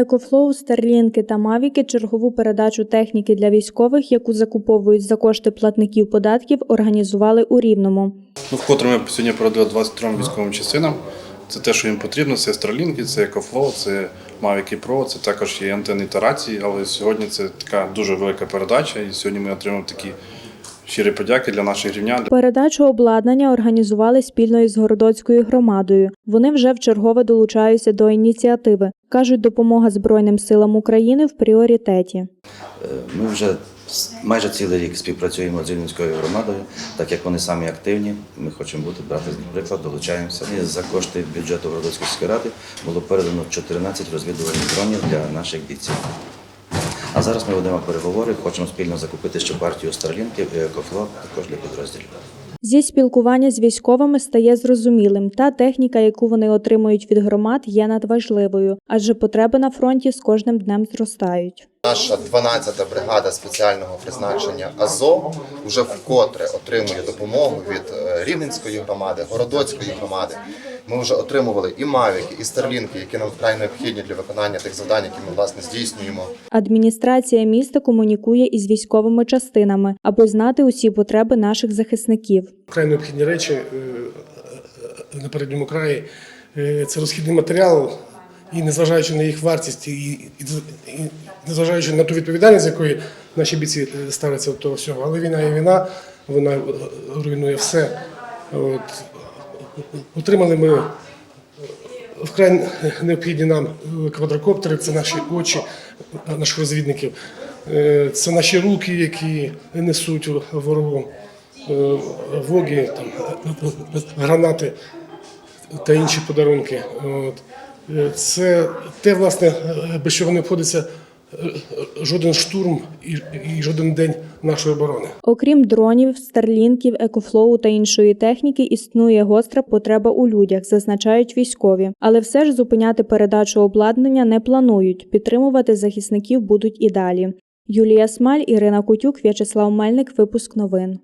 Екофлоу, Старлінки та Мавіки чергову передачу техніки для військових, яку закуповують за кошти платників податків, організували у Рівному. Ну, вкотре ми сьогодні передали 23 військовим частинам. Це те, що їм потрібно, це Starlink, це EcoFlow, це Mavic Pro, це також є антенни та рації, але сьогодні це така дуже велика передача, і сьогодні ми отримали такі щирі подяки для наших рівнян. Передачу обладнання організували спільно із Городоцькою громадою. Вони вже вчергове долучаються до ініціативи. кажуть, допомога Збройним силам України в пріоритеті. Е, Ми вже майже цілий рік співпрацюємо з Рівненською громадою, так як вони самі активні. Ми хочемо бути брати з них приклад, долучаємося. І за кошти бюджету Городоцької сільської ради було передано 14 розвідувальних дронів для наших бійців. А зараз ми ведемо переговори, хочемо спільно закупити ще партію старлінків і екофлот також для підрозділів. Зі спілкування з військовими стає зрозумілим, та техніка, яку вони отримують від громад, є надважливою, адже потреби на фронті з кожним днем зростають. Наша 12-та бригада спеціального призначення Азов вже вкотре отримує допомогу від е, Рівненської громади, Городоцької громади. Ми вже отримували і мавіки, і старлінки, які нам вкрай необхідні для виконання тих завдань, які ми власне здійснюємо. Адміністрація міста комунікує із військовими частинами, аби знати усі потреби наших захисників. Вкрай необхідні речі е, е, на передньому краї. Це розхідний матеріал, і незважаючи на їх вартість, і, і, і незважаючи на ту відповідальність, якої наші бійці е, ставляться до того всього, але війна є війна, вона е, руйнує все. От. Отримали ми вкрай необхідні нам квадрокоптери, це наші очі, наших розвідників, Е, це наші руки, які несуть ворогу е, воги, там, е, гранати та інші подарунки. От. Е, Це те, власне, без чого не обходиться е, жоден штурм і, і жоден день нашої оборони. Окрім дронів, старлінків, екофлоу та іншої техніки, існує гостра потреба у людях, зазначають військові. Але все ж зупиняти передачу обладнання не планують. Підтримувати захисників будуть і далі. Юлія Смаль, Ірина Кутюк, В'ячеслав Мельник. Випуск новин.